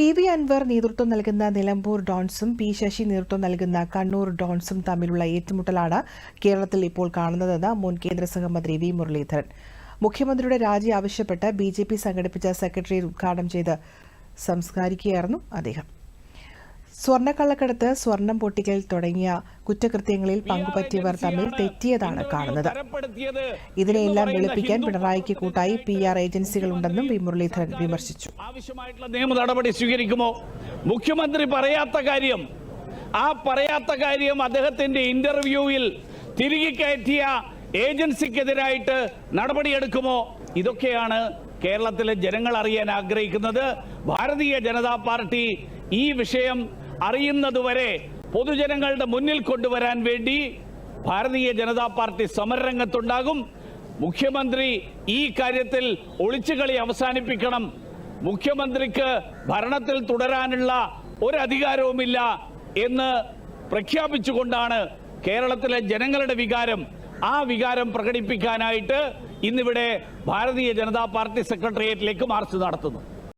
P V Anwar നേതൃത്വം നൽകുന്ന Nilambur ഡോൺസും P. Sasi നേതൃത്വം നൽകുന്ന കണ്ണൂർ ഡോൺസും തമ്മിലുള്ള ഏറ്റുമുട്ടലാണ് കേരളത്തിൽ ഇപ്പോൾ കാണുന്നതെന്ന് മുൻ കേന്ദ്ര സഹമന്ത്രി വി. മുരളീധരൻ. മുഖ്യമന്ത്രിയുടെ രാജി ആവശ്യപ്പെട്ട് ബി ജെ പി സംഘടിപ്പിച്ച സെക്രട്ടറി ഉദ്ഘാടനം ചെയ്ത് സംസ്കാരിക്കുകയായിരുന്നു അദ്ദേഹം. സ്വർണക്കള്ളക്കടത്ത് സ്വർണം പൊട്ടിക്കൽ തുടങ്ങിയ കുറ്റകൃത്യങ്ങളിൽ പങ്കുപറ്റിയവർ തമ്മിൽ തെറ്റിയതാണ് കാണുന്നത്. ഇതിനെയെല്ലാം വെളുപ്പിക്കാൻ പിണറായിക്ക് കൂട്ടായി പി ആർ ഏജൻസികളുണ്ടെന്നും വി മുരളീധരൻ വിമർശിച്ചു. ആവശ്യമായിട്ടുള്ള നിയമ നടപടി സ്വീകരിക്കുമോ? മുഖ്യമന്ത്രി പറയാത്ത കാര്യം ആ പറയാത്ത കാര്യം അദ്ദേഹത്തിന്റെ ഇന്റർവ്യൂവിൽ തിരികെ കയറ്റിയ ഏജൻസിക്കെതിരായിട്ട് നടപടിയെടുക്കുമോ? ഇതൊക്കെയാണ് കേരളത്തിലെ ജനങ്ങൾ അറിയാൻ ആഗ്രഹിക്കുന്നത്. ഭാരതീയ ജനതാ പാർട്ടി ഈ വിഷയം അറിയുന്നതുവരെ പൊതുജനങ്ങളുടെ മുന്നിൽ കൊണ്ടുവരാൻ വേണ്ടി ഭാരതീയ ജനതാ പാർട്ടി സമരരംഗത്തുണ്ടാകും. മുഖ്യമന്ത്രി ഈ കാര്യത്തിൽ ഒളിച്ചുകളി അവസാനിപ്പിക്കണം. മുഖ്യമന്ത്രിക്ക് ഭരണത്തിൽ തുടരാനുള്ള ഒരധികാരവുമില്ല എന്ന് പ്രഖ്യാപിച്ചുകൊണ്ടാണ് കേരളത്തിലെ ജനങ്ങളുടെ വികാരം ആ വികാരം പ്രകടിപ്പിക്കാനായിട്ട് ഇന്നിവിടെ ഭാരതീയ ജനതാ പാർട്ടി സെക്രട്ടേറിയറ്റിലേക്ക് മാർച്ച് നടത്തുന്നു